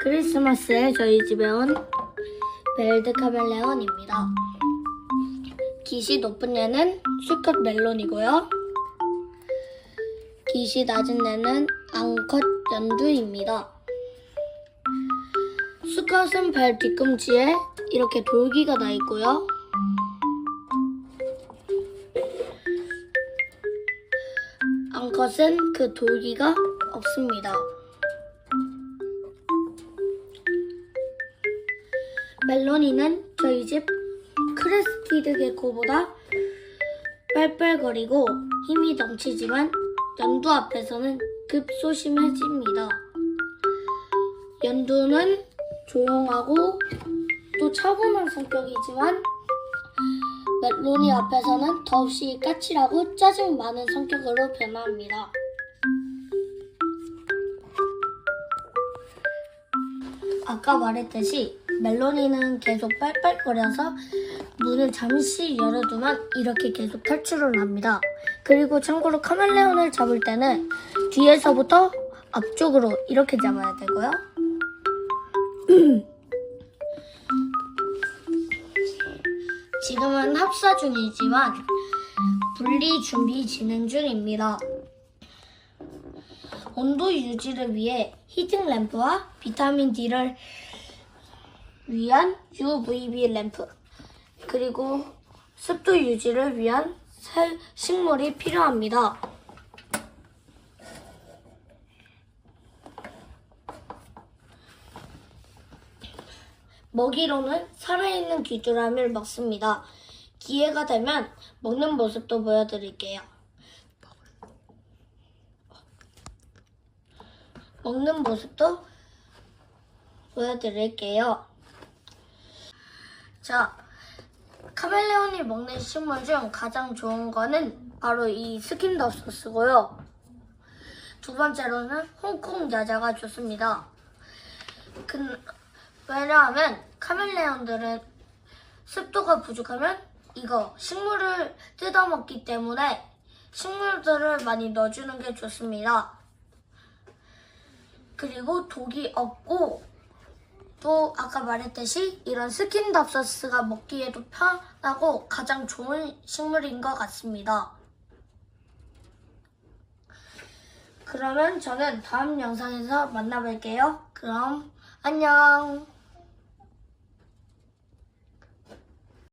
크리스마스에 저희 집에 온 벨드 카멜레온입니다. 깃이 높은 애는 수컷 멜론이고요. 깃이 낮은 애는 앙컷 연두입니다. 수컷은 발 뒤꿈치에 이렇게 돌기가 나 있고요. 앙컷은 그 돌기가 없습니다. 멜로니는 저희 집 크레스티드 개코보다 빨빨거리고 힘이 넘치지만 연두 앞에서는 급소심해집니다. 연두는 조용하고 또 차분한 성격이지만 멜로니 앞에서는 더없이 까칠하고 짜증 많은 성격으로 변합니다. 아까 말했듯이 멜로니는 계속 빨빨거려서 문을 잠시 열어두면 이렇게 계속 탈출을 합니다. 그리고 참고로 카멜레온을 잡을 때는 뒤에서부터 앞쪽으로 이렇게 잡아야 되고요. 지금은 합사 중이지만 분리 준비 진행 중입니다. 온도 유지를 위해 히팅 램프와 비타민 D를 위한 UVB 램프 그리고 습도 유지를 위한 새 식물이 필요합니다. 먹이로는 살아있는 귀뚜라미를 먹습니다. 기회가 되면 먹는 모습도 보여드릴게요. 먹는 모습도 보여드릴게요. 자, 카멜레온이 먹는 식물 중 가장 좋은 거는 바로 이 스킨더 소스고요. 두 번째로는 홍콩 야자가 좋습니다. 그, 왜냐하면 카멜레온들은 습도가 부족하면 이거 식물을 뜯어먹기 때문에 식물들을 많이 넣어주는 게 좋습니다. 그리고 독이 없고 또 아까 말했듯이 이런 스킨덥서스가 먹기에도 편하고 가장 좋은 식물인 것 같습니다. 그러면 저는 다음 영상에서 만나뵐게요. 그럼 안녕.